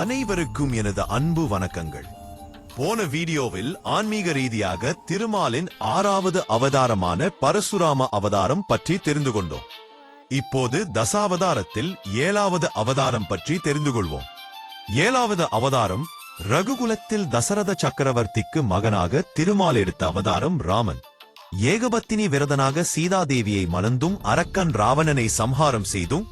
அனைவருக்கும் எனது அன்பு வணக்கங்கள். போன வீடியோவில் ஆன்மீக ரீதியாக திருமாலின் ஆறாவது அவதாரமான பரசுராம அவதாரம் பற்றி தெரிந்து கொண்டோம். இப்போது தசாவதாரத்தில் ஏழாவது அவதாரம் பற்றி தெரிந்து கொள்வோம். ஏழாவது அவதாரம் ரகுகுலத்தில் தசரத சக்கரவர்த்திக்கு மகனாக திருமால் எடுத்த அவதாரம் ராமன். ஏகபத்தினி விரதனாக சீதாதேவியை மணந்தும் அரக்கன் ராவணனை சம்ஹாரம் செய்தும்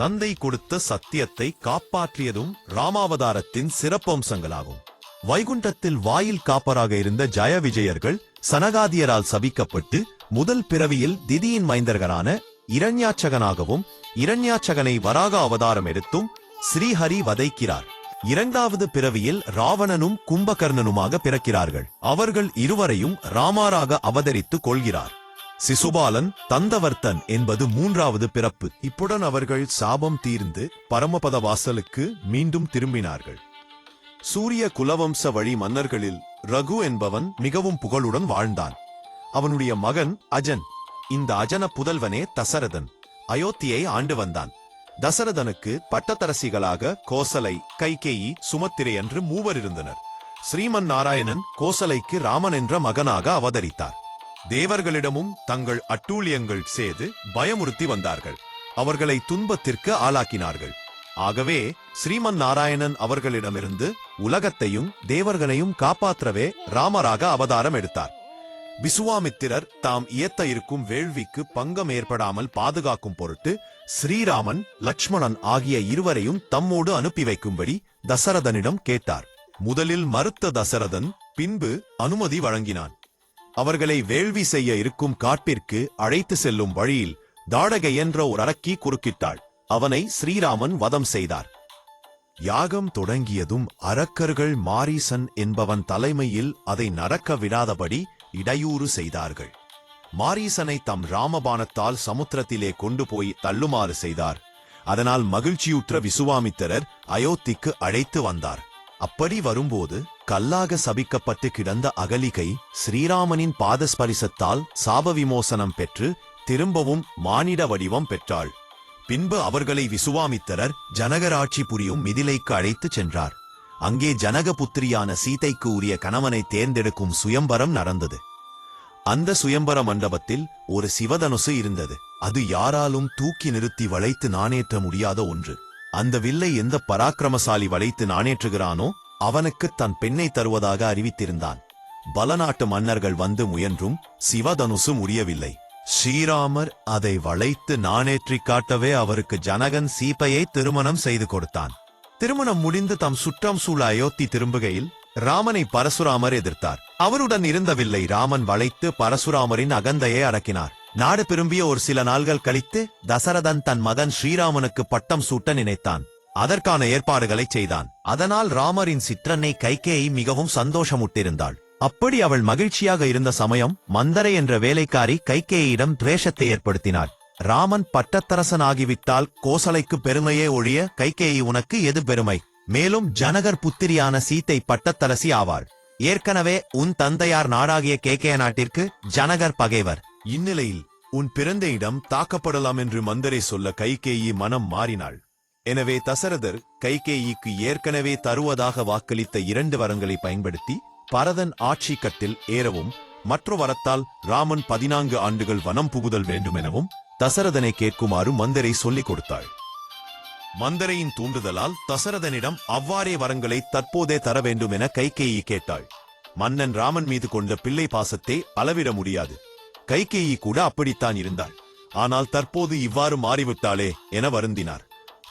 தந்தை கொடுத்த சத்தியத்தை காப்பாற்றியதும் ராமாவதாரத்தின் சிறப்பம்சங்களாகும். வைகுண்டத்தில் வாயில் காப்பராக இருந்த ஜய விஜயர்கள் சனகாதியரால் சபிக்கப்பட்டு முதல் பிறவியில் திதியின் மைந்தர்களான இரண்யாச்சகனாகவும் இரண்யாச்சகனை வராக அவதாரம் எடுத்தும் ஸ்ரீஹரி வதைக்கிறார். இரண்டாவது பிறவியில் ராவணனும் கும்பகர்ணனுமாக பிறக்கிறார்கள். அவர்கள் இருவரையும் ராமாராக அவதரித்துக் கொள்கிறார். சிசுபாலன் தந்தவர்த்தன் என்பது மூன்றாவது பிறப்பு. இப்புடன் அவர்கள் சாபம் தீர்ந்து பரமபத வாசலுக்கு மீண்டும் திரும்பினார்கள். சூரிய குலவம்ச வழி மன்னர்களில் ரகு என்பவன் மிகவும் புகழுடன் வாழ்ந்தான். அவனுடைய மகன் அஜன் இந்த அஜன புதல்வனே தசரதன் அயோத்தியை ஆண்டு வந்தான். தசரதனுக்கு பட்டத்தரசிகளாக கோசலை கைகேயி சுமத்திரை என்று மூவர் இருந்தனர். ஸ்ரீமன் நாராயணன் கோசலைக்கு ராமன் என்ற மகனாக அவதரித்தார். தேவர்களிடமும் தங்கள் அட்டூழியங்கள் செய்து பயமுறுத்தி வந்தார்கள். அவர்களை துன்பத்திற்கு ஆளாக்கினார்கள். ஆகவே ஸ்ரீமன் நாராயணன் அவர்களிடமிருந்து உலகத்தையும் தேவர்களையும் காப்பாற்றவே ராமராக அவதாரம் எடுத்தார். விசுவாமித்திரர் தாம் இயத்த இருக்கும் வேள்விக்கு பங்கம் ஏற்படாமல் பாதுகாக்கும் பொருட்டு ஸ்ரீராமன் லட்சுமணன் ஆகிய இருவரையும் தம்மோடு அனுப்பி வைக்கும்படி தசரதனிடம் கேட்டார். முதலில் மறுத்த தசரதன் பின்பு அனுமதி வழங்கினான். அவர்களை வேள்வி செய்ய இருக்கும் காட்டிற்கு அழைத்து செல்லும் வழியில் தாடகை என்ற ஒரு அரக்கி குறுக்கிட்டாள். அவனை ஸ்ரீராமன் வதம் செய்தார். யாகம் தொடங்கியதும் அரக்கர்கள் மாரீசன் என்பவன் தலைமையில் அதை நடக்க விடாதபடி இடையூறு செய்தார்கள். மாரீசனை தம் ராமபானத்தால் சமுத்திரத்திலே கொண்டு போய் தள்ளுமாறு செய்தார். அதனால் மகிழ்ச்சியுற்ற விசுவாமித்திரர் அயோத்திக்கு அழைத்து வந்தார். அப்படி வரும்போது கல்லாக சபிக்கப்பட்டு கிடந்த அகலிகை ஸ்ரீராமனின் பாதஸ்பரிசத்தால் சாபவிமோசனம் பெற்று திரும்பவும் மானிட வடிவம் பெற்றாள். பின்பு அவர்களை விசுவாமித்திரர் ஜனகராட்சி புரியும் மிதிலைக்கு அழைத்துச் சென்றார். அங்கே ஜனகபுத்திரியான சீதைக்கு உரிய கணவனை தேர்ந்தெடுக்கும் சுயம்பரம் நடந்தது. அந்த சுயம்பர மண்டபத்தில் ஒரு சிவதனுசு இருந்தது. அது யாராலும் தூக்கி நிறுத்தி வளைத்து நாணேற்ற முடியாத ஒன்று. அந்த வில்லை எந்த பராக்கிரமசாலி வளைத்து நாணேற்றுகிறானோ அவனுக்கு தன் பெண்ணை தருவதாக அறிவித்திருந்தான். பலநாட்டு மன்னர்கள் வந்து முயன்றும் சிவதனுசு முடியவில்லை. ஸ்ரீராமர் அதை வளைத்து நாணேற்றிக் காட்டவே அவருக்கு ஜனகன் சீப்பையை திருமணம் செய்து கொடுத்தான். திருமணம் முடிந்து தம் சுற்றம் சூழ அயோத்தி திரும்புகையில் ராமனை பரசுராமர் எதிர்த்தார். அவருடன் இருந்தவில்லை ராமன் வளைத்து பரசுராமரின் அகந்தையை அடக்கினார். நாடு திரும்பிய ஒரு சில நாள்கள் கழித்து தசரதன் தன் மகன் ஸ்ரீராமனுக்கு பட்டம் சூட்ட நினைத்தான். அதற்கான ஏற்பாடுகளை செய்தான். அதனால் ராமரின் சிற்றன்னை கைகேயி மிகவும் சந்தோஷமுட்டிருந்தாள். அப்படி அவள் மகிழ்ச்சியாக இருந்த சமயம் மந்தரை என்ற வேலைக்காரி கைகேயிடம் துவேஷத்தை ஏற்படுத்தினாள். ராமன் பட்டத்தரசனாகிவிட்டால் கோசலைக்கு பெருமையே ஒழிய கைகேயி உனக்கு எது பெருமை? மேலும் ஜனகர் புத்திரியான சீத்தை பட்டத்தரசி ஆவாள். ஏற்கனவே உன் தந்தையார் நாடாகிய கேகே நாட்டிற்கு ஜனகர் பகைவர். இந்நிலையில் உன் பிறந்த இடம் தாக்கப்படலாம் என்று மந்தரை சொல்ல கைகேயி மனம் மாறினாள். எனவே தசரதர் கைகேயிக்கு ஏற்கனவே தருவதாக வாக்களித்த இரண்டு வரங்களை பயன்படுத்தி பரதன் ஆட்சி கட்டில் ஏறவும் மற்ற வரத்தால் ராமன் பதினான்கு ஆண்டுகள் வனம் புகுதல் வேண்டுமெனவும் தசரதனை கேட்குமாறு மந்தரை சொல்லிக் கொடுத்தாள். மந்தரையின் தூண்டுதலால் தசரதனிடம் அவ்வாறே வரங்களை தற்போதே தர வேண்டும் என கைகேயி கேட்டாள். மன்னன் ராமன் மீது கொண்ட பிள்ளை பாசத்தை அளவிட முடியாது. கைகேயி கூட அப்படித்தான் இருந்தாள். ஆனால் தற்போது இவ்வாறு மாறிவிட்டாளே என வருந்தினார்.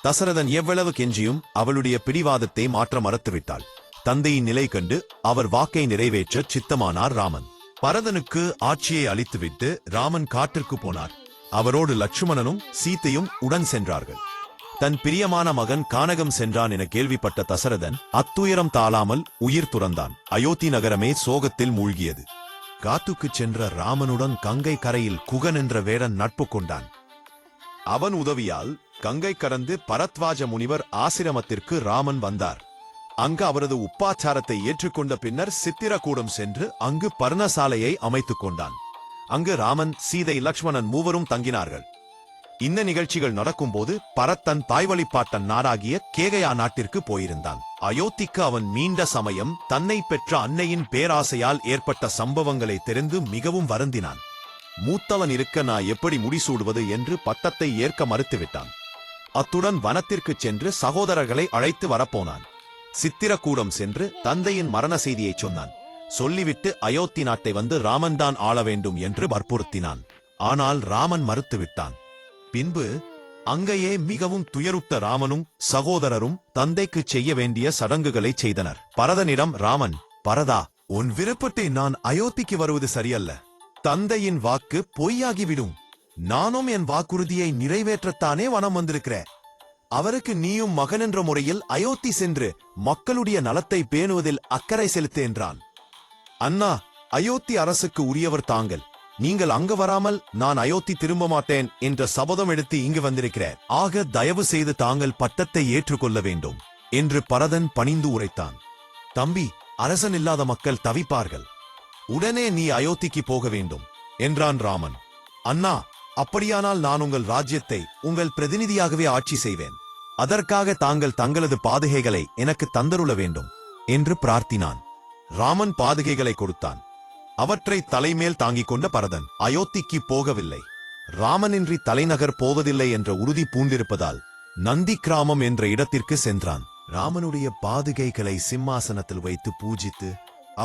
தசரதன் எவ்வளவு கெஞ்சியும் அவளுடைய பிடிவாதத்தை மாற்ற மறுத்துவிட்டாள். தந்தையின் நிலை கண்டு அவர் வாக்கை நிறைவேற்ற சித்தமானார் ராமன். பரதனுக்கு ஆட்சியை அளித்துவிட்டு ராமன் காட்டிற்கு போனார். அவரோடு லட்சுமணனும் சீத்தையும் உடன் சென்றார்கள். தன் பிரியமான மகன் கானகம் சென்றான் என கேள்விப்பட்ட தசரதன் அத்துயரம் தாளாமல் உயிர் துறந்தான். அயோத்தி நகரமே சோகத்தில் மூழ்கியது. காத்துக்குச் சென்ற ராமனுடன் கங்கை கரையில் குகன் என்ற வேடன் நட்பு கொண்டான். அவன் உதவியால் கங்கை கடந்து பரத்வாஜ முனிவர் ஆசிரமத்திற்கு ராமன் வந்தார். அங்கு அவரது உப்பாச்சாரத்தை ஏற்றுக்கொண்ட பின்னர் சித்திரக்கூடம் சென்று அங்கு பர்ணசாலையை அமைத்துக் கொண்டான். அங்கு ராமன் சீதை லக்ஷ்மணன் மூவரும் தங்கினார்கள். இந்த நிகழ்ச்சிகள் நடக்கும்போது பரத்தன் தாய்வழிப்பாட்டன் நாடாகிய கேகயா நாட்டிற்கு போயிருந்தான். அயோத்திக்கு அவன் மீண்ட சமயம் தன்னை பெற்ற அன்னையின் பேராசையால் ஏற்பட்ட சம்பவங்களை தெரிந்து மிகவும் வருந்தினான். மூத்தவன் இருக்க நான் எப்படி முடிசூடுவது என்று பட்டத்தை ஏற்க மறுத்துவிட்டான். அத்துடன் வனத்திற்குச் சென்று சகோதரர்களை அழைத்து வரப்போனான். சித்திரக்கூடம் சென்று தந்தையின் மரண செய்தியைச் சொன்னான். சொல்லிவிட்டு அயோத்தி நாட்டை வந்து ராமன்தான் ஆள வேண்டும் என்று வற்புறுத்தினான். ஆனால் ராமன் மறுத்துவிட்டான். பின்பு அங்கேயே மிகவும் துயருத்த ராமனும் சகோதரரும் தந்தைக்குச் செய்ய வேண்டிய சடங்குகளைச் செய்தனர். பரதனிடம் ராமன் பரதா உன் விருப்பத்தை நான் அயோத்திக்கு வருவது சரியல்ல. தந்தையின் வாக்கு பொய்யாகிவிடும். நானும் என் வாக்குறுதியை நிறைவேற்றத்தானே வனம் வந்திருக்கிறேன். அவருக்கு நீயும் மகன் என்ற முறையில் அயோத்தி சென்று மக்களுடைய நலத்தை பேணுவதில் அக்கறை செலுத்து என்றான். அண்ணா அயோத்தி அரசுக்கு உரியவர் தாங்கள். நீங்கள் அங்கு வராமல் நான் அயோத்தி திரும்ப மாட்டேன் என்ற சபதம் எடுத்து இங்கு வந்திருக்கிறேன். ஆக தயவு செய்து தாங்கள் பட்டத்தை ஏற்றுக்கொள்ள வேண்டும். என்று பரதன் பணிந்து உரைத்தான். தம்பி அரசன் இல்லாத மக்கள் தவிப்பார்கள். உடனே நீ அயோத்திக்கு போக வேண்டும் என்றான் ராமன். அண்ணா அப்படியானால் நான் உங்கள் ராஜ்யத்தை உங்கள் பிரதிநிதியாகவே ஆட்சி செய்வேன். அதற்காக தாங்கள் தங்களது பாதுகைகளை எனக்கு தந்தருள வேண்டும் என்று பிரார்த்தினான். ராமன் பாதுகைகளை கொடுத்தான். அவற்றை தலைமேல் தாங்கிக் கொண்ட பரதன் அயோத்திக்கு போகவில்லை. ராமனின்றி தலைநகர் போவதில்லை என்ற உறுதி பூண்டிருப்பதால் நந்தி கிராமம் என்ற இடத்திற்கு சென்றான். ராமனுடைய பாதுகைகளை சிம்மாசனத்தில் வைத்து பூஜித்து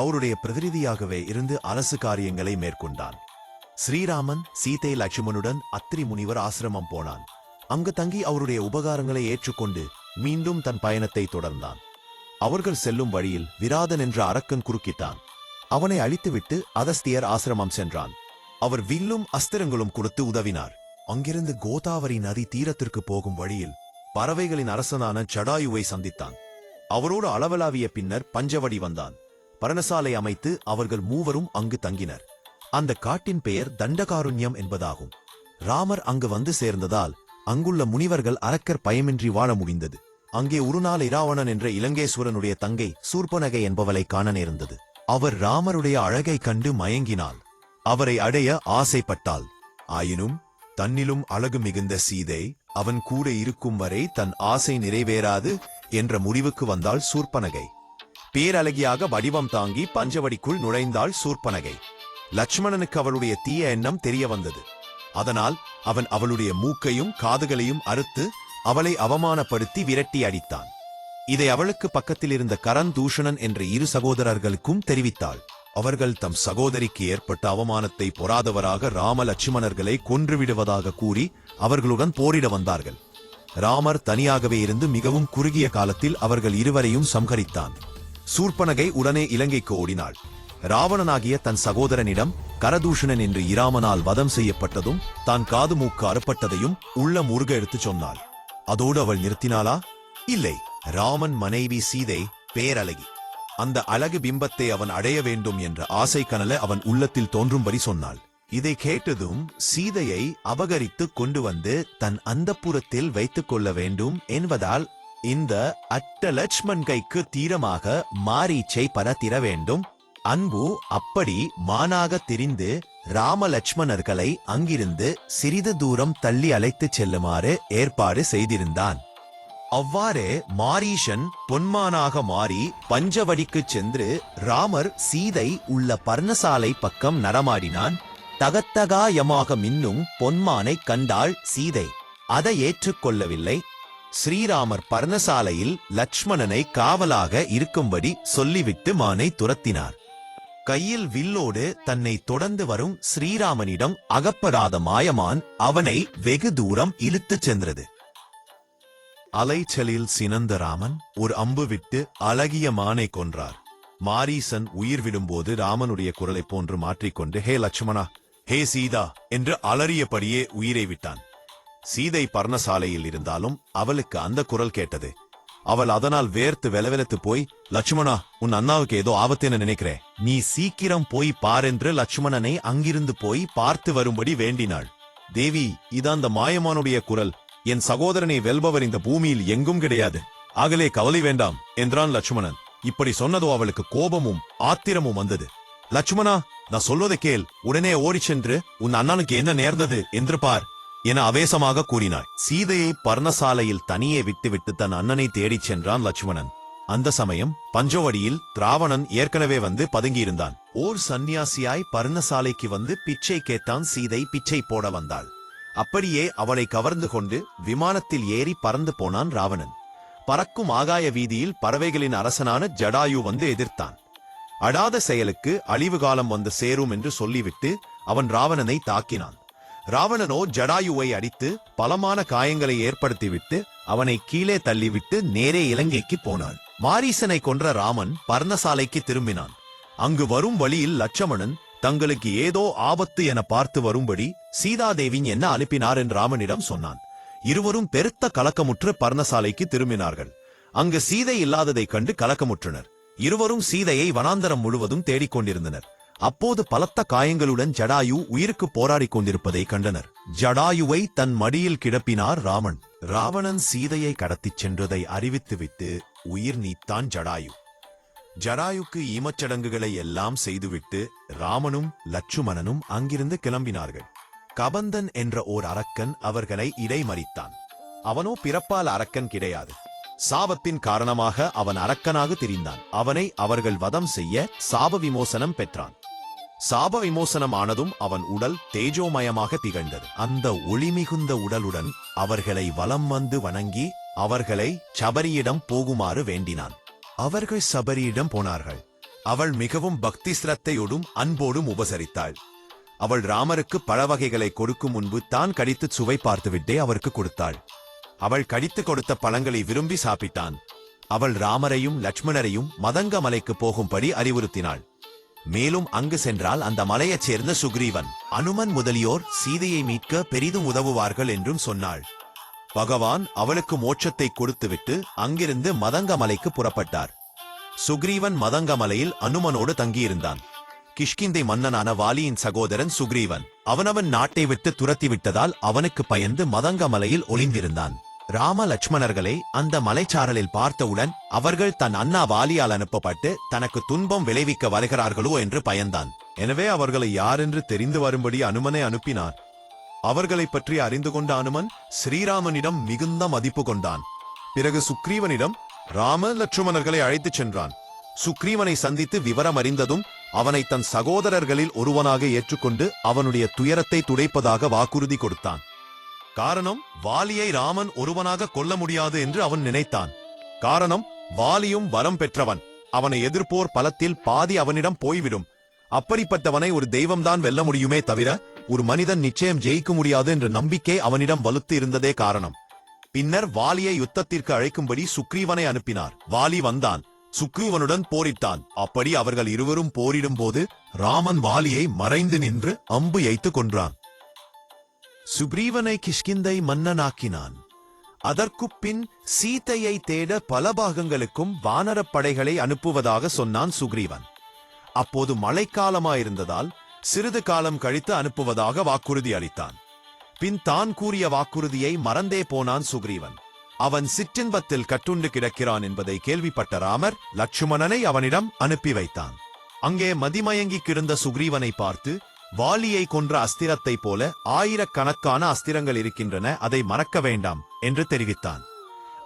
அவருடைய பிரதிநிதியாகவே இருந்து அரசு காரியங்களை மேற்கொண்டான். ஸ்ரீராமன் சீதை லட்சுமணுடன் அத்திரி முனிவர் ஆசிரமம் போனான். அங்கு தங்கி அவருடைய உபகாரங்களை ஏற்றுக்கொண்டு மீண்டும் தன் பயணத்தை தொடர்ந்தான். அவர்கள் செல்லும் வழியில் விராதன் என்ற அரக்கன் குறுக்கிட்டான். அவனை அழித்துவிட்டு அதஸ்தியர் ஆசிரமம் சென்றான். அவர் வில்லும் அஸ்திரங்களும் கொடுத்து உதவினார். அங்கிருந்து கோதாவரி நதி தீரத்திற்கு போகும் வழியில் பறவைகளின் அரசனான ஜடாயுவை சந்தித்தான். அவரோடு அளவலாவிய பின்னர் பஞ்சவடி வந்தான். பரணசாலை அமைத்து அவர்கள் மூவரும் அங்கு தங்கினர். அந்த காட்டின் பெயர் தண்டகாருண்யம் என்பதாகும். ராமர் அங்கு வந்து சேர்ந்ததால் அங்குள்ள முனிவர்கள் அரக்கர் பயமின்றி வாழ முடிந்தது. அங்கே ஒரு நாள் இராவணன் என்ற இலங்கேஸ்வரனுடைய தங்கை சூர்பனகை என்பவளை காண நேர்ந்தது. அவர் ராமருடைய அழகை கண்டு மயங்கினாள். அவரை அடைய ஆசைப்பட்டாள். ஆயினும் தன்னிலும் அழகு மிகுந்த சீதை அவன் கூட இருக்கும் வரை தன் ஆசை நிறைவேறாது என்ற முடிவுக்கு வந்தாள் சூர்பனகை பேரழகியாக வடிவம் தாங்கி பஞ்சவடிக்குள் நுழைந்தாள் சூர்பனகை. லட்சுமணனுக்கு அவளுடைய தீய எண்ணம் தெரிய வந்தது. அதனால் அவன் அவளுடைய மூக்கையும் காதுகளையும் அறுத்து அவளை அவமானப்படுத்தி விரட்டி அடித்தான். இதை அவளுக்கு பக்கத்தில் இருந்த கரண் தூஷணன் என்ற இரு சகோதரர்களுக்கும் தெரிவித்தாள். அவர்கள் தம் சகோதரிக்கு ஏற்பட்ட அவமானத்தை பொறாதவராக ராம லட்சுமணர்களை கொன்றுவிடுவதாக கூறி அவர்களுடன் போரிட வந்தார்கள். ராமர் தனியாகவே இருந்து மிகவும் குறுகிய காலத்தில் அவர்கள் இருவரையும் சம்ஹரித்தான். சூர்பனகை உடனே இலங்கைக்கு ஓடினாள். ராவணனாகிய தன் சகோதரனிடம் கரதூஷணன் என்று இராமனால் வதம் செய்யப்பட்டதும் தான் காது மூக்கு அறுப்பட்டதையும் உள்ள முருக எடுத்துச் சொன்னாள். அதோடு அவள் நிறுத்தினாளா? இல்லை. ராமன் மனைவி சீதை பேரழகி. அந்த அழகு பிம்பத்தை அவன் அடைய வேண்டும் என்ற ஆசை கனல அவன் உள்ளத்தில் தோன்றும்படி சொன்னாள். இதை கேட்டதும் சீதையை அபகரித்து கொண்டு வந்து தன் அந்தப்புறத்தில் வைத்துக் கொள்ள வேண்டும் என்பதால் இந்த அட்ட லட்சுமண் கைக்கு தீரமாக மாரீச்சை பரத்திர வேண்டும். அன்பு அப்படி மானாக திரிந்து ராம லட்சுமணர்களை அங்கிருந்து சிறிது தூரம் தள்ளி அழைத்துச் செல்லுமாறு ஏற்பாடு செய்திருந்தான். அவ்வாறே மாரீஷன் பொன்மானாக மாறி பஞ்சவடிக்குச் சென்று ராமர் சீதை உள்ள பர்ணசாலை பக்கம் நடமாடினான். தகத்தகாயமாக மின்னும் பொன்மானை கண்டாள் சீதை. அதை ஏற்றுக்கொள்ளவில்லை. ஸ்ரீராமர் பர்ணசாலையில் லட்சுமணனை காவலாக இருக்கும்படி சொல்லிவிட்டு மானை துரத்தினார். கையில் வில்லோடு தன்னை தொடர்ந்து வரும் ஸ்ரீராமனிடம் அகப்படாத மாயமான் அவனை வெகு தூரம் இழுத்துச் சென்றது. அலைச்சலில் சினந்த ராமன் ஒரு அம்பு விட்டு அழகிய மானை கொன்றார். மாரீசன் உயிர் விடும்போது ராமனுடைய குரலைப் போன்று மாற்றிக்கொண்டு ஹே லட்சுமணா ஹே சீதா என்று அலறியபடியே உயிரை விட்டான். சீதை பர்ணசாலையில் இருந்தாலும் அவளுக்கு அந்த குரல் கேட்டது. அவள் அதனால் வேர்த்து வெலவெலத்து போய் லட்சுமணா உன் அண்ணாவுக்கு ஏதோ ஆபத்துன்னு நினைக்கிறேன் நீ சீக்கிரம் போய் பாரென்று லட்சுமணனை அங்கிருந்து போய் பார்த்து வரும்படி வேண்டினாள். தேவி இது அந்த மாயமானுடைய குரல். என் சகோதரனை வெல்பவர் இந்த பூமியில் எங்கும் கிடையாது. ஆகலே கவலை வேண்டாம் என்றான் லட்சுமணன். இப்படி சொன்னதோ அவளுக்கு கோபமும் ஆத்திரமும் வந்தது. லட்சுமணா நான் சொல்வதை கேள். உடனே ஓடிச் சென்று உன் அண்ணனுக்கு என்ன நேர்ந்தது என்று பார். என அவேசமாக கூறினாள் சீதையை பர்ணசாலையில் தனியே விட்டுவிட்டு தன் அண்ணனை தேடிச் சென்றான் லட்சுமணன். அந்த சமயம் பஞ்சவடியில் திராவணன் ஏற்கனவே வந்து பதுங்கியிருந்தான். ஓர் சந்நியாசியாய் பர்ணசாலைக்கு வந்து பிச்சை கேட்டான் சீதை பிச்சை போட வந்தாள். அப்படியே அவளை கவர்ந்து கொண்டு விமானத்தில் ஏறி பறந்து போனான் ராவணன். பறக்கும் ஆகாய வீதியில் பறவைகளின் அரசனான ஜடாயு வந்து எதிர்த்தான். அடாத செயலுக்கு அழிவு காலம் வந்து சேரும் என்று சொல்லிவிட்டு அவன் ராவணனை தாக்கினான். ராவணனோ ஜடாயுவை அடித்து பலமான காயங்களை ஏற்படுத்திவிட்டு அவனை கீழே தள்ளிவிட்டு நேரே இலங்கைக்கு போனான். மாரீசனை கொன்ற ராமன் பர்ணசாலைக்கு திரும்பினான். அங்கு வரும் வழியில் லட்சமணன் தங்களுக்கு ஏதோ ஆபத்து என பார்த்து வரும்படி சீதாதேவின் என்ன அனுப்பினார் என்று ராமனிடம் சொன்னான். இருவரும் பெருத்த கலக்கமுற்று பர்ணசாலைக்கு திரும்பினார்கள். அங்கு சீதை இல்லாததைக் கண்டு கலக்கமுற்றனர். இருவரும் சீதையை வனாந்தரம் முழுவதும் தேடிக் கொண்டிருந்தனர் அப்போது பலத்த காயங்களுடன் ஜடாயு உயிருக்கு போராடிக் கொண்டிருப்பதை கண்டனர். ஜடாயுவை தன் மடியில் கிடப்பினார் ராமன். ராவணன் சீதையை கடத்திச் சென்றதை அறிவித்துவிட்டு உயிர் நீத்தான் ஜடாயு. ஜடாயுக்கு ஈமச்சடங்குகளை எல்லாம் செய்துவிட்டு ராமனும் லட்சுமணனும் அங்கிருந்து கிளம்பினார்கள். கபந்தன் என்ற ஓர் அரக்கன் அவர்களை இடைமறித்தான். அவனோ பிறப்பால் அரக்கன் கிடையாது. சாபத்தின் காரணமாக அவன் அரக்கனாக திரிந்தான். அவனை அவர்கள் வதம் செய்ய சாப விமோசனம் பெற்றான். சாப விமோசனம் ஆனதும் அவன் உடல் தேஜோமயமாக திகழ்ந்தது. அந்த ஒளிமிகுந்த உடலுடன் அவர்களை வலம் வந்து வணங்கி அவர்களை சபரியிடம் போகுமாறு வேண்டினான். அவர்கள் சபரியிடம் போனார்கள். அவள் மிகவும் பக்தி சிரத்தையோடும் அன்போடும் உபசரித்தாள். அவள் ராமருக்கு பல வகைகளை கொடுக்கும் முன்பு தான் கடித்து சுவை பார்த்துவிட்டே அவருக்கு கொடுத்தாள். அவள் கடித்து கொடுத்த பழங்களை விரும்பி சாப்பிட்டான். அவள் ராமரையும் லட்சுமணரையும் மதங்க மலைக்கு போகும்படி அறிவுறுத்தினாள். மேலும் அங்கு சென்றால் அந்த மலையைச் சேர்ந்த சுக்ரீவன் அனுமன் முதலியோர் சீதையை மீட்க பெரிதும் உதவுவார்கள் என்றும் சொன்னாள். பகவான் அவளுக்கு மோட்சத்தை கொடுத்துவிட்டு அங்கிருந்து மதங்க மலைக்கு புறப்பட்டார். சுக்ரீவன் மதங்க மலையில் அனுமனோடு தங்கியிருந்தான். கிஷ்கிந்தை மன்னனான வாலியின் சகோதரன் சுக்ரீவன் அவனவன் நாட்டை விட்டு துரத்தி விட்டதால் அவனுக்கு பயந்து மதங்க மலையில் ஒளிந்திருந்தான். ராம லட்சுமணர்களை அந்த மலைச்சாரலில் பார்த்தவுடன் அவர்கள் தன் அண்ணா வாலியால் அனுப்பப்பட்டு தனக்கு துன்பம் விளைவிக்க வருகிறார்களோ என்று பயந்தான். எனவே அவர்களை யாரென்று தெரிந்து வரும்படி அனுமனை அனுப்பினார் அவர்களைப் பற்றி அறிந்து கொண்ட அனுமன் ஸ்ரீராமனிடம் மிகுந்த மதிப்பு கொண்டான். பிறகு சுக்ரீவனிடம் ராம லட்சுமணர்களை அழைத்துச் சென்றான். சுக்ரீவனை சந்தித்து விவரம் அறிந்ததும் அவனை தன் சகோதரர்களில் ஒருவனாக ஏற்றுக்கொண்டு அவனுடைய துயரத்தை துடைப்பதாக வாக்குறுதி கொடுத்தான். காரணம் வாலியை ராமன் ஒருவனாக கொல்ல முடியாது என்று அவன் நினைத்தான். காரணம் வாலியும் வரம் பெற்றவன். அவனை எதிர்ப்போர் பலத்தில் பாதி அவனிடம் போய்விடும். அப்படிப்பட்டவனை ஒரு தெய்வம்தான் வெல்ல முடியுமே தவிர ஒரு மனிதன் நிச்சயம் ஜெயிக்க முடியாது என்ற நம்பிக்கை அவனிடம் வலுத்து இருந்ததே காரணம். பின்னர் வாலியை யுத்தத்திற்கு அழைக்கும்படி சுக்ரீவனை அனுப்பினார். வாலி வந்தான். சுக்ரீவனுடன் போரிட்டான். அப்படி அவர்கள் இருவரும் போரிடும் போது ராமன் வாலியை மறைந்து நின்று அம்பு எய்த்து கொன்றான். சுக்ரீவனை கிஷ்கிந்தை மன்னனாக்கினான். அதற்குப் பின் சீதையை தேட பல பாகங்களுக்கும் வானரப் படைகளை அனுப்புவதாக சொன்னான் சுக்ரீவன். அப்போது மழைக்காலமாயிருந்ததால் சிறிது காலம் கழித்து அனுப்புவதாக வாக்குறுதி அளித்தான். பின் தான் கூறிய வாக்குறுதியை மறந்தே போனான் சுக்ரீவன். அவன் சிற்றின்பத்தில் கட்டுண்டு கிடக்கிறான் என்பதை கேள்விப்பட்ட ராமர் லட்சுமணனை அவனிடம் அனுப்பி வைத்தான். அங்கே மதிமயங்கிக் கிடந்த சுக்ரீவனை பார்த்து வாலியை கொன்ற அஸ்திரத்தைப் போல ஆயிரக்கணக்கான அஸ்திரங்கள் இருக்கின்றன அதை மறக்க வேண்டாம் என்று தெரிவித்தான்.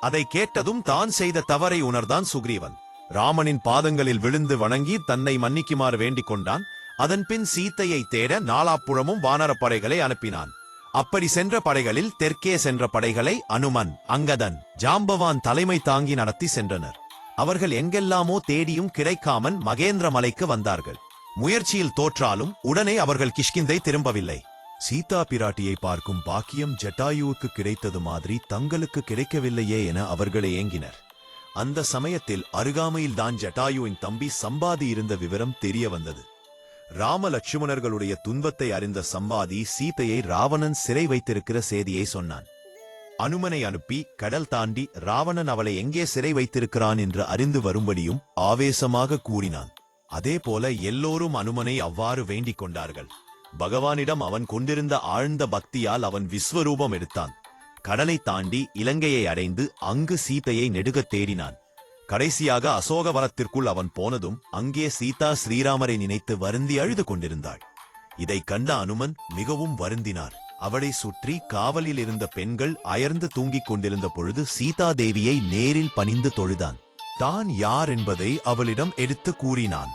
அதை கேட்டதும் தான் செய்த தவறை உணர்ந்தான் சுக்ரீவன். ராமனின் பாதங்களில் விழுந்து வணங்கி தன்னை மன்னிக்குமாறு வேண்டிக் கொண்டான். அதன்பின் சீத்தையை தேட நாலாப்புறமும் வானரப் படைகளை அனுப்பினான். அப்படி சென்ற படைகளில் தெற்கே சென்ற படைகளை அனுமன் அங்கதன் ஜாம்பவான் தலைமை தாங்கி நடத்தி சென்றனர். அவர்கள் எங்கெல்லாமோ தேடியும் கிடைக்காமல் மகேந்திர மலைக்கு வந்தார்கள். முயற்சியில் தோற்றாலும் உடனே அவர்கள் கிஷ்கிந்தை திரும்பவில்லை. சீதா பிராட்டியை பார்க்கும் பாக்கியம் ஜட்டாயுவுக்கு கிடைத்தது மாதிரி தங்களுக்கு கிடைக்கவில்லையே என அவர்களை ஏங்கினர். அந்த சமயத்தில் அருகாமையில் தான் ஜட்டாயுவின் தம்பி சம்பாதி இருந்த விவரம் தெரிய வந்தது. ராம லட்சுமணர்களுடைய துன்பத்தை அறிந்த சம்பாதி சீதையை ராவணன் சிறை வைத்திருக்கிற செய்தியை சொன்னான். அனுமனை அனுப்பி கடல் தாண்டி ராவணன் அவளை எங்கே சிறை வைத்திருக்கிறான் என்று அறிந்து வரும்படியும் ஆவேசமாக கூறினான். அதேபோல எல்லோரும் அனுமனை அவ்வாறு வேண்டிக் கொண்டார்கள். பகவானிடம் அவன் கொண்டிருந்த ஆழ்ந்த பக்தியால் அவன் விஸ்வரூபம் எடுத்தான். கடலை தாண்டி இலங்கையை அடைந்து அங்கு சீதையை நெடுகத் தேடினான். கடைசியாக அசோகவனத்திற்குள் அவன் போனதும் அங்கே சீதா ஸ்ரீராமரை நினைத்து வருந்தி அழுது கொண்டிருந்தாள். இதைக் கண்ட அனுமன் மிகவும் வருந்தினார். அவளை சுற்றி காவலில் இருந்த பெண்கள் அயர்ந்து தூங்கிக் கொண்டிருந்த பொழுது சீதா தேவியை நேரில் பணிந்து தொழுதான். தான் யார் என்பதை அவளிடம் எடுத்து கூறினான்.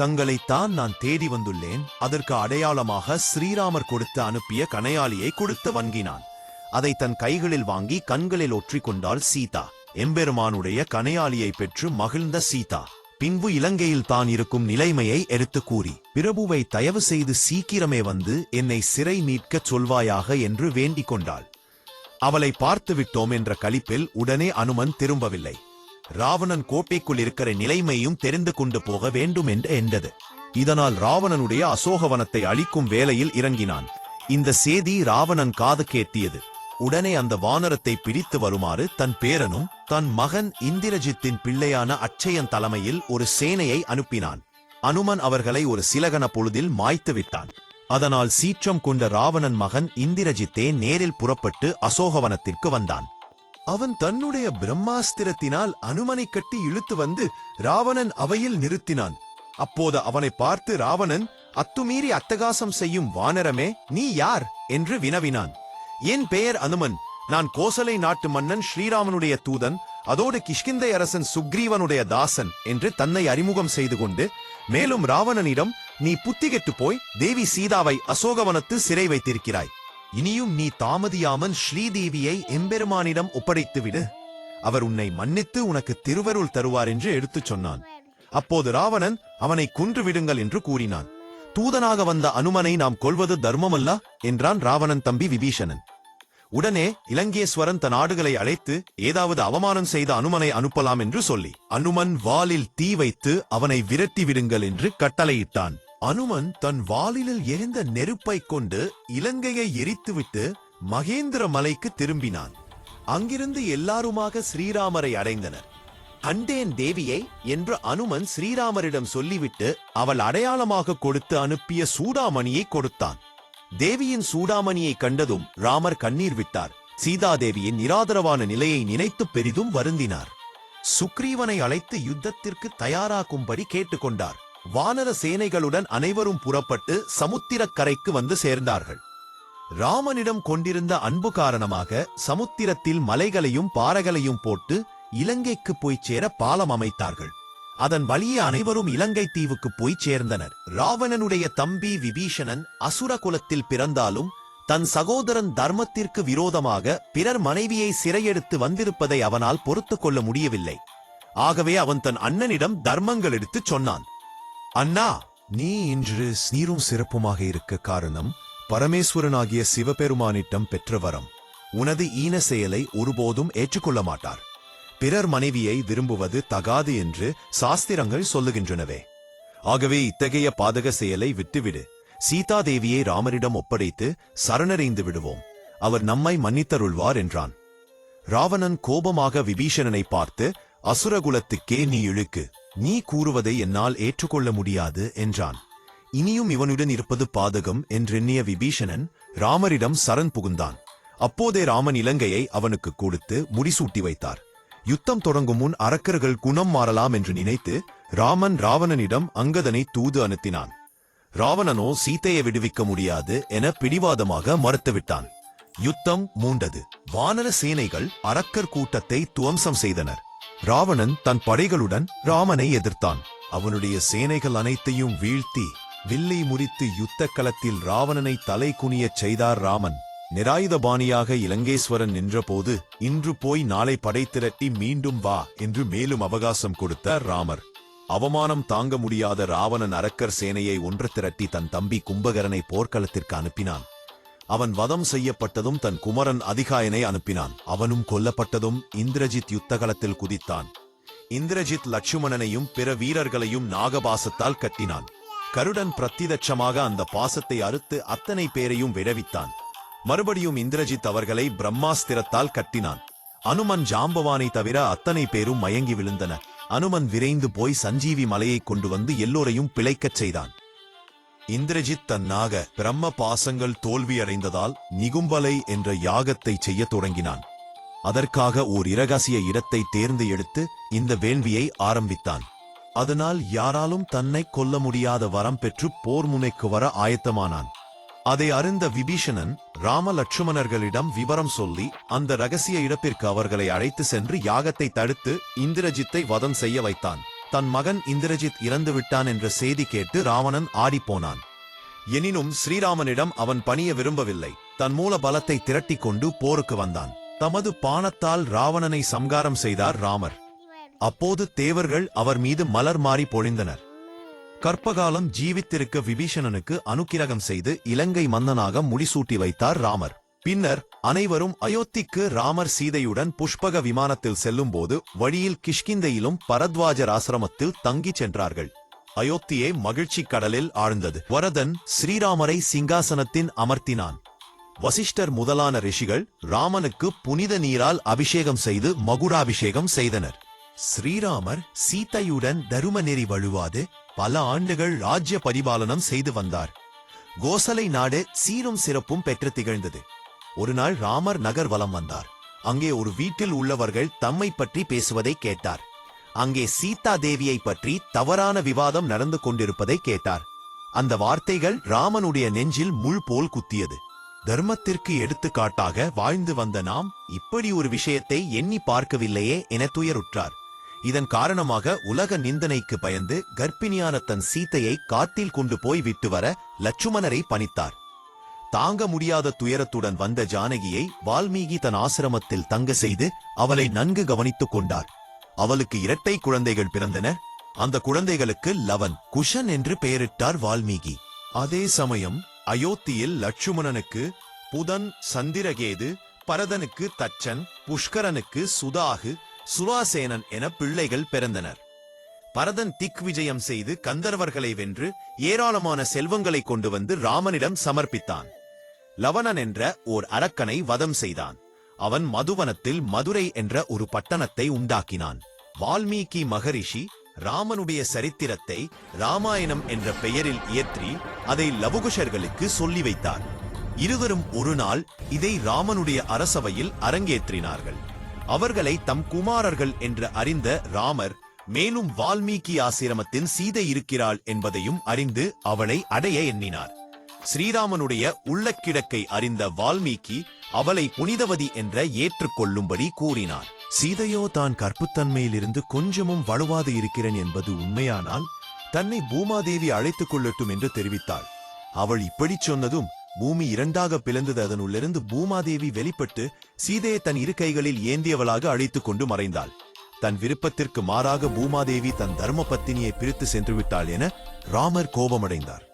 தங்களை தான் நான் தேடி வந்துள்ளேன். அதற்கு அடையாளமாக ஸ்ரீராமர் கொடுத்து அனுப்பிய கணையாளியை கொடுத்து வங்கினான் அதை தன் கைகளில் வாங்கி கண்களில் ஒற்றிக்கொண்டாள் சீதா. எம்பெருமானுடைய கணையாளியை பெற்று மகிழ்ந்த சீதா. பின்பு இலங்கையில் தான் இருக்கும் நிலைமையை எடுத்து கூறி பிரபுவை தயவு செய்து சீக்கிரமே வந்து என்னை சிறை மீட்கச் சொல்வாயாக என்று வேண்டிக் கொண்டாள். அவளை பார்த்து விட்டோம் என்ற கழிப்பில் உடனே அனுமன் திரும்பவில்லை. ராவணன் கோட்டைக்குள் இருக்கிற நிலைமையும் தெரிந்து கொண்டு போக வேண்டும் என்று எண்டது இதனால் ராவணனுடைய அசோகவனத்தை அழிக்கும் வேலையில் இறங்கினான். இந்த செய்தி ராவணன் காது கேட்டியது. உடனே அந்த வானரத்தை பிடித்து வருமாறு தன் பேரனும் தன் மகன் இந்திரஜித்தின் பிள்ளையான அச்சயன் தலைமையில் ஒரு சேனையை அனுப்பினான். அனுமன் அவர்களை ஒரு சிலகன பொழுதில் மாய்த்து விட்டான். அதனால் சீற்றம் கொண்ட ராவணன் மகன் இந்திரஜித்தே நேரில் புறப்பட்டு அசோகவனத்திற்கு வந்தான். அவன் தன்னுடைய பிரம்மாஸ்திரத்தினால் அனுமனை கட்டி இழுத்து வந்து ராவணன் அவையில் நிறுத்தினான். அப்போது அவனை பார்த்து ராவணன் அத்துமீறி அத்தகாசம் செய்யும் வானரமே நீ யார்? என்று வினவினான். என் பெயர் அனுமன். நான் கோசலை நாட்டு மன்னன் ஸ்ரீராமனுடைய தூதன் அதோடு கிஷ்கிந்தை அரசன் சுக்ரீவனுடைய தாசன் என்று தன்னை அறிமுகம் செய்து கொண்டு மேலும் ராவணனிடம் நீ புத்திகெட்டு போய் தேவி சீதாவை அசோகவனத்து சிறை வைத்திருக்கிறாய். இனியும் நீ தாமதியாமல் ஸ்ரீதேவியை எம்பெருமானிடம் ஒப்படைத்துவிடு. அவர் உன்னை மன்னித்து உனக்கு திருவருள் தருவார் என்று எடுத்துச் சொன்னான். அப்போது ராவணன் அவனை கொன்று விடுங்கள் என்று கூறினான். தூதனாக வந்த அனுமனை நாம் கொள்வது தர்மமல்ல என்றான் ராவணன் தம்பி விபீஷணன். உடனே இலங்கேஸ்வரன் தன் ஆடுகளை அழைத்து ஏதாவது அவமானம் செய்த அனுமனை அனுப்பலாம் என்று சொல்லி அனுமன் வாலில் தீ வைத்து அவனை விரட்டி விடுங்கள் என்று கட்டளையிட்டான். அனுமன் தன் வாளிலில் எரிந்த நெருப்பைக் கொண்டு இலங்கையை எரித்துவிட்டு மகேந்திர மலைக்கு திரும்பினான். அங்கிருந்து எல்லாருமாக ஸ்ரீராமரை அடைந்தனர். கண்டேன் தேவியை என்று அனுமன் ஸ்ரீராமரிடம் சொல்லிவிட்டு அவள் அடையாளமாக கொடுத்து அனுப்பிய சூடாமணியை கொடுத்தான். தேவியின் சூடாமணியை கண்டதும் ராமர் கண்ணீர் விட்டார். சீதாதேவியின் நிராதரவான நிலையை நினைத்து பெரிதும் வருந்தினார். சுக்ரீவனை அழைத்து யுத்தத்திற்கு தயாராக்கும்படி கேட்டுக்கொண்டார். வானர சேனைகளுடன் அனைவரும் புறப்பட்டு சமுத்திரக் கரைக்கு வந்து சேர்ந்தார்கள். ராமனிடம் கொண்டிருந்த அன்பு காரணமாக சமுத்திரத்தில் மலைகளையும் பாறைகளையும் போட்டு இலங்கைக்கு போய்ச் சேர பாலம் அமைத்தார்கள். அதன் வழியே அனைவரும் இலங்கை தீவுக்கு போய் சேர்ந்தனர். ராவணனுடைய தம்பி விபீஷணன் அசுர குலத்தில் பிறந்தாலும் தன் சகோதரன் தர்மத்திற்கு விரோதமாக பிறர் மனைவியை சிறையெடுத்து வந்திருப்பதை அவனால் பொறுத்துக் கொள்ள முடியவில்லை. ஆகவே அவன் தன் அண்ணனிடம் தர்மங்கள் எடுத்துச் சொன்னான். அண்ணா நீ இன்று சீரும் சிறப்புமாக இருக்க காரணம் பரமேஸ்வரனாகிய சிவபெருமானிட்டம் பெற்ற வரம். உனது ஈன செயலை ஒருபோதும் ஏற்றுக்கொள்ள மாட்டார். பிறர் மனைவியை விரும்புவது தகாது என்று சாஸ்திரங்கள் சொல்லுகின்றனவே. ஆகவே இத்தகைய பாதக செயலை விட்டுவிடு. சீதாதேவியை ராமரிடம் ஒப்படைத்து சரணடைந்து விடுவோம். அவர் நம்மை மன்னித்தருள்வார் என்றான். ராவணன் கோபமாக விபீஷணனை பார்த்து அசுரகுலத்துக்கே நீ இழுக்கு. நீ கூறுவதை என்னால் ஏற்றுக்கொள்ள முடியாது என்றான். இனியும் இவனுடன் இருப்பது பாதகம் என்றெண்ணிய விபீஷணன் ராமரிடம் சரண் புகுந்தான். அப்போதே ராமன் இலங்கையை அவனுக்கு கொடுத்து முடிசூட்டி வைத்தார். யுத்தம் தொடங்கும் முன் அரக்கர்கள் குணம் மாறலாம் என்று நினைத்து ராமன் ராவணனிடம் அங்கதனை தூது அனுத்தினான். ராவணனோ சீத்தையை விடுவிக்க முடியாது என பிடிவாதமாக மறுத்துவிட்டான். யுத்தம் மூண்டது. வானர சேனைகள் அரக்கர் கூட்டத்தை துவம்சம் செய்தனர். ராவணன் தன் படைகளுடன் ராமனை எதிர்த்தான். அவனுடைய சேனைகள் அனைத்தையும் வீழ்த்தி வில்லை முறித்து யுத்த களத்தில் ராவணனை தலை குனியச் செய்தார் ராமன். நிராயுதபாணியாக இலங்கேஸ்வரன் நின்றபோது இன்று போய் நாளை படை திரட்டி மீண்டும் வா என்று மேலும் அவகாசம் கொடுத்த ராமர். அவமானம் தாங்க முடியாத ராவணன் அரக்கர் சேனையை ஒன்று திரட்டி தன் தம்பி கும்பகரனை போர்க்களத்திற்கு அனுப்பினான். அவன் வதம் செய்யப்பட்டதும் தன் குமரன் அதிகாயனை அனுப்பினான். அவனும் கொல்லப்பட்டதும் இந்திரஜித் யுத்தகலத்தில் குதித்தான். இந்திரஜித் லட்சுமணனையும் பிற வீரர்களையும் நாகபாசத்தால் கட்டினான். கருடன் பிரத்திதட்சமாக அந்த பாசத்தை அறுத்து அத்தனை பேரையும் விழவித்தான் மறுபடியும் இந்திரஜித் அவர்களை பிரம்மாஸ்திரத்தால் கட்டினான். அனுமன் ஜாம்பவானை தவிர அத்தனை பேரும் மயங்கி விழுந்தன. அனுமன் விரைந்து போய் சஞ்சீவி மலையை கொண்டு வந்து எல்லோரையும் பிழைக்கச் செய்தான். இந்திரஜித் தன்னாக பிரம்ம பாசங்கள் தோல்வியடைந்ததால் நிகும்பலை என்ற யாகத்தை செய்யத் தொடங்கினான். அதற்காக ஓர் இரகசிய இடத்தை தேர்ந்து எடுத்து இந்த வேள்வியை ஆரம்பித்தான். அதனால் யாராலும் தன்னை கொல்ல முடியாத வரம் பெற்று போர் முனைக்கு வர ஆயத்தமானான். அதை அறிந்த விபீஷணன் ராம லட்சுமணர்களிடம் விவரம் சொல்லி அந்த ரகசிய இடத்திற்கு அவர்களை அழைத்து சென்று யாகத்தை தடுத்து இந்திரஜித்தை வதம் செய்ய வைத்தான். தன் மகன் இந்திரஜித் இறந்து விட்டான் என்ற செய்தி கேட்டு ராவணன் ஆடிப்போனான். எனினும் ஸ்ரீராமனிடம் அவன் பணிய விரும்பவில்லை. தன் மூல பலத்தை திரட்டிக் கொண்டு போருக்கு வந்தான். தமது பானத்தால் ராவணனை சம்காரம் செய்தார் ராமர். அப்போது தேவர்கள் அவர் மீது மலர் மாறி பொழிந்தனர். கற்பகாலம் ஜீவித்திருக்க விபீஷணனுக்கு அனுக்கிரகம் செய்து இலங்கை மன்னனாக முடிசூட்டி வைத்தார் ராமர். பின்னர் அனைவரும் அயோத்திக்கு ராமர் சீதையுடன் புஷ்பக விமானத்தில் செல்லும்போது வழியில் கிஷ்கிந்தையிலும் பரத்வாஜர் ஆசிரமத்தில் தங்கிச் சென்றார்கள். அயோத்தியே மகிழ்ச்சி கடலில் ஆழ்ந்தது. வரதன் ஸ்ரீராமரை சிங்காசனத்தின் அமர்த்தினான். வசிஷ்டர் முதலான ரிஷிகள் ராமனுக்கு புனித நீரால் அபிஷேகம் செய்து மகுடாபிஷேகம் செய்தனர். ஸ்ரீராமர் சீதையுடன் தரும நெறி வழுவாது பல ஆண்டுகள் ராஜ்ய பரிபாலனம் செய்து வந்தார். கோசலை நாடு சீரும் சிறப்பும் பெற்று திகழ்ந்தது. ஒரு நாள் ராமர் நகர் வலம் வந்தார். அங்கே ஒரு வீட்டில் உள்ளவர்கள் தம்மை பற்றி பேசுவதை கேட்டார். அங்கே சீதா தேவியை பற்றி தவறான விவாதம் நடந்து கொண்டிருப்பதை கேட்டார். அந்த வார்த்தைகள் ராமனுடைய நெஞ்சில் முள் போல் குத்தியது. தர்மத்திற்கு எடுத்துக்காட்டாக வாழ்ந்து வந்த நாம் இப்படி ஒரு விஷயத்தை எண்ணி பார்க்கவில்லையே என துயருற்றார். இதன் காரணமாக உலக நிந்தனைக்கு பயந்து கர்ப்பிணியான தன் சீத்தையை காத்தில் கொண்டு போய் விட்டு வர லட்சுமணரை பணித்தார். தாங்க முடியாத துயரத்துடன் வந்த ஜானகியை வால்மீகி தன் ஆசிரமத்தில் தங்க செய்து அவளை நன்கு கவனித்துக் கொண்டார். அவளுக்கு இரட்டை குழந்தைகள் பிறந்தன. அந்த குழந்தைகளுக்கு லவன் குஷன் என்று பெயரிட்டார் வால்மீகி. அதே சமயம் அயோத்தியில் லட்சுமணனுக்கு புதன் சந்திரகேது பரதனுக்கு தச்சன் புஷ்கரனுக்கு சுதாகு சுராசேனன் என பிள்ளைகள் பிறந்தனர். பரதன் திக் விஜயம் செய்து கந்தர்வர்களை வென்று ஏராளமான செல்வங்களை கொண்டு வந்து ராமனிடம் சமர்ப்பித்தான். லவணன் என்ற ஓர் அரக்கனை வதம் செய்தான். அவன் மதுவனத்தில் மதுரை என்ற ஒரு பட்டணத்தை உண்டாக்கினான். வால்மீகி மகரிஷி ராமனுடைய சரித்திரத்தை ராமாயணம் என்ற பெயரில் இயற்றி அதை லவகுஷர்களுக்கு சொல்லி வைத்தார். இருவரும் ஒரு நாள் இதை ராமனுடைய அரசவையில் அரங்கேற்றினார்கள். அவர்களை தம் குமாரர்கள் என்று அறிந்த ராமர் மேலும் வால்மீகி ஆசிரமத்தில் சீதை இருக்கிறாள் என்பதையும் அறிந்து அவளை அடைய எண்ணினார். ஸ்ரீராமனுடைய உள்ளக்கிடக்கை அறிந்த வால்மீகி அவளை புனிதவதி என்ற ஏற்றுக்கொள்ளும்படி கூறினார் சீதையோ தான் கற்புத்தன்மையிலிருந்து கொஞ்சமும் வலுவாது இருக்கிறேன் என்பது உண்மையானால் தன்னை பூமாதேவி அழைத்துக் கொள்ளட்டும் என்று தெரிவித்தாள். அவள் இப்படிச் சொன்னதும் பூமி இரண்டாக பிளந்தது. அதனுள்ளிருந்து பூமாதேவி வெளிப்பட்டு சீதையை தன் இரு கைகளில் ஏந்தியவளாக அழைத்துக் கொண்டு மறைந்தாள். தன் விருப்பத்திற்கு மாறாக பூமாதேவி தன் தர்ம பத்தினியை பிரித்து சென்று விட்டாள் என ராமர் கோபமடைந்தார்.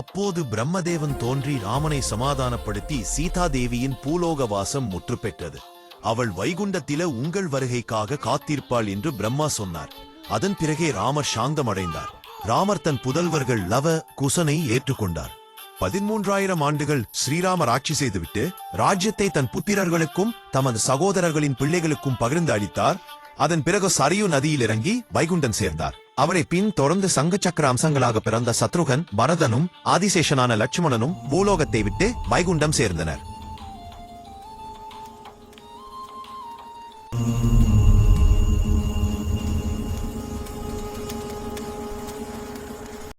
அப்போது பிரம்மதேவன் தோன்றி ராமனை சமாதானப்படுத்தி சீதாதேவியின் பூலோக வாசம் முற்று பெற்றது. அவள் வைகுண்டத்தில உங்கள் வருகைக்காக காத்திருப்பாள் என்று பிரம்மா சொன்னார். அதன் பிறகே ராமர் சாந்தமடைந்தார். ராமர் தன் புதல்வர்கள் லவ குசனை ஏற்றுக்கொண்டார் பதிமூன்றாயிரம் ஆண்டுகள் ஸ்ரீராமர் ஆட்சி செய்துவிட்டு ராஜ்யத்தை தன் புத்திரர்களுக்கும் தமது சகோதரர்களின் பிள்ளைகளுக்கும் பகிர்ந்து அளித்தார். அதன் பிறகு சரியு நதியில் இறங்கி வைகுண்டன் சேர்ந்தார். அவரை பின் தொடர்ந்து சங்க சக்கர அம்சங்களாக பிறந்த சத்ருகன் பரதனும் ஆதிசேஷனான லட்சுமணனும் பூலோகத்தை விட்டு வைகுண்டம் சேர்ந்தனர்.